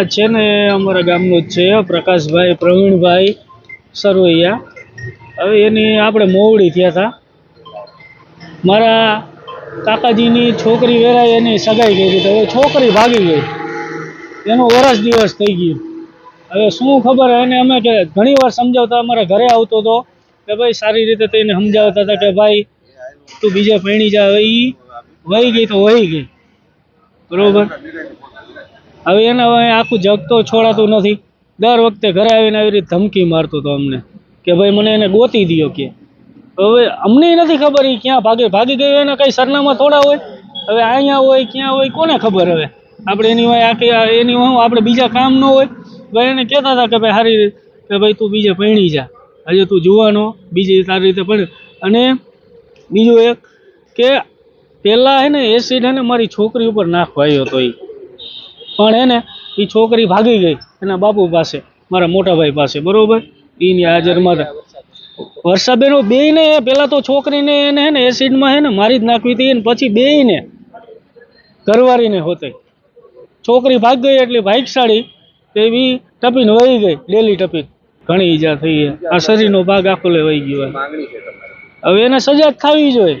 આ છે ને, અમારા ગામનું જ છે, પ્રકાશભાઈ, પ્રવીણભાઈ સરવૈયા હવે એની આપણે મોવડી થયા હતા મારા કાકાજીની છોકરી વેરાય એની સગાઈ કરી હતી હવે છોકરી ભાગી ગઈ. એનું વરસ દિવસ થઈ ગયું. હવે શું ખબર, એને અમે કે ઘણી વાર સમજાવતા, અમારા ઘરે આવતો હતો કે ભાઈ સારી રીતે તેને સમજાવતા હતા કે ભાઈ, તું બીજે પૈણી જા વહી ગઈ તો વહી ગઈ. બરોબર? હવે એને હવે આખું જગ તો છોડાતું નથી. દર વખતે ઘરે આવીને આવી રીતે ધમકી મારતો હતો અમને. કે ભાઈ મને એને ગોતી દ્યો કે. હવે અમને નથી ખબર એ ક્યાં ભાગે ભાગી ગયો, એને કંઈ સરનામા થોડા હોય? હવે અહીંયા હોય, ક્યાં હોય, કોને ખબર હવે? આપણે એની હોય આ એની હું આપણે બીજા કામ ન હોય. ભાઈ એને કહેતા હતા કે ભાઈ સારી રીતે, કે ભાઈ તું બીજે ભણી જા. હજુ તું જુવાનો બીજી સારી રીતે પણ અને બીજું એક કે પહેલાં હે ને એસિડ હે ને મારી છોકરી ઉપર નાખવા આવ્યો હતો એ પણ એને એ છોકરી ભાગી ગઈ એના બાપુ પાસે મારા મોટાભાઈ પાસે બરોબર? એની હાજરમાં. વર્ષાબેનો બેયને પહેલા તો છોકરીને એને હે ને એસિડમાં હે ને મારી જ નાખવી હતી ને પછી બેયને ઘરવાળીને હોતે. છોકરી ભાગ ગઈ એટલે ભાગશાળી સાડી એવી ટપીને વહી ગઈ ડેલી ટપીન. ઘણી ઈજા થઈ આ શરીરનો ભાગ આખો લે વહી ગયો. હવે એને સજા જ થવી જોઈએ.